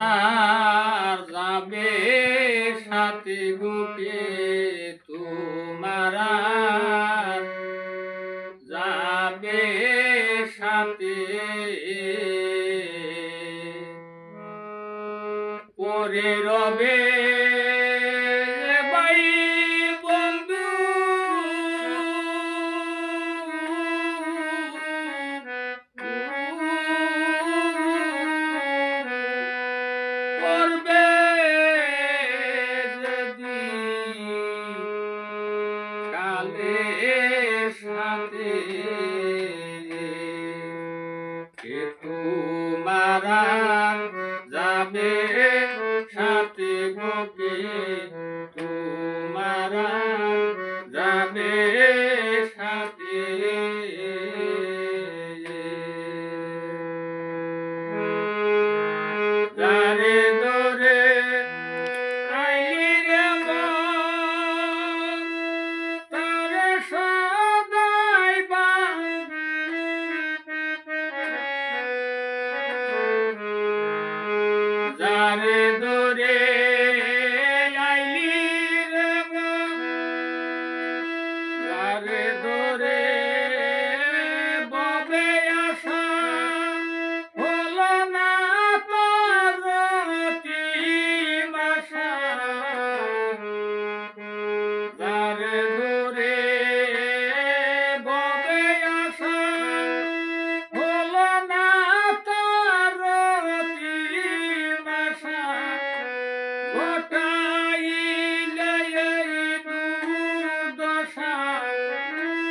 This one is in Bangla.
আর যাবে সাথে বুকে তোমার যাবে সাথে পরে রবে সাথে কে তোমার যাবে সাথে বুকে তোমার যাবে সাথে আমার দূরে আইলি রে দূরে